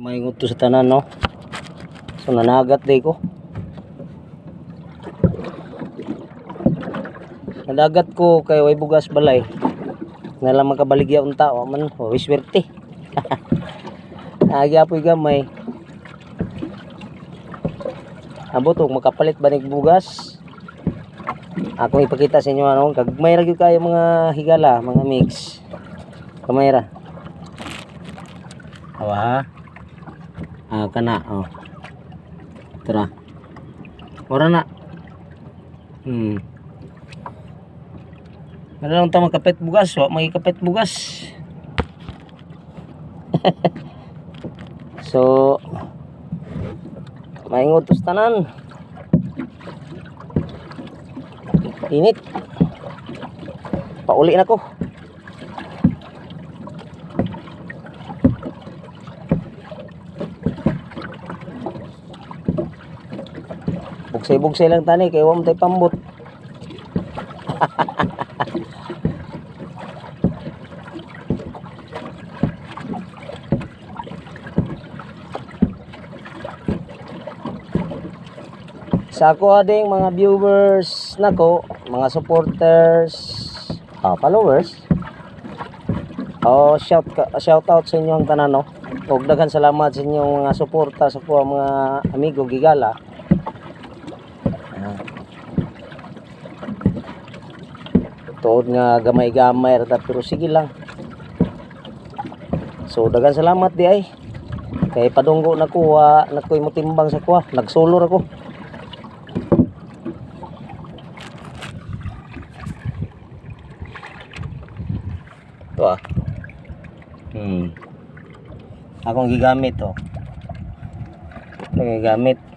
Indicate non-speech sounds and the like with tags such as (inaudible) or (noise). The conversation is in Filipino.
Maingot to sa tanan no. So nanagat day ko. Nadagat ko kay way bugas balay. Na lang makabaligya unta o man o swerte. (laughs) Agi apoy gamay. Abot og makapalit banig bugas. Ako ipakita sa inyo ano, kagmay ra gyud kayo mga higala, mga mix. Kamay ra. Awa. Ah, kana oh. Tara. Ora na. Hmm. Ano lang tama kapit bugas, wa may kapit bugas. (laughs) so Maingot tos tanan. Init. Pauli na ko. Bugsay-bugsay lang tani kay wa tay pambot. (laughs) Sa ako ading mga viewers nako, mga supporters, ah, followers. Oh, shout shout out sa inyong tanan no. Daghan salamat sa inyong mga suporta sa ko mga amigo gigala. Tuod nga gamay-gamay ra ta, pero sige lang. So daghan salamat di ay. Kay padunggo na ko wa na ko'y motimbang sa kuha. Nagsulor ako. Ito ah. Hmm. Akong gigamit oh. Ito gigamit.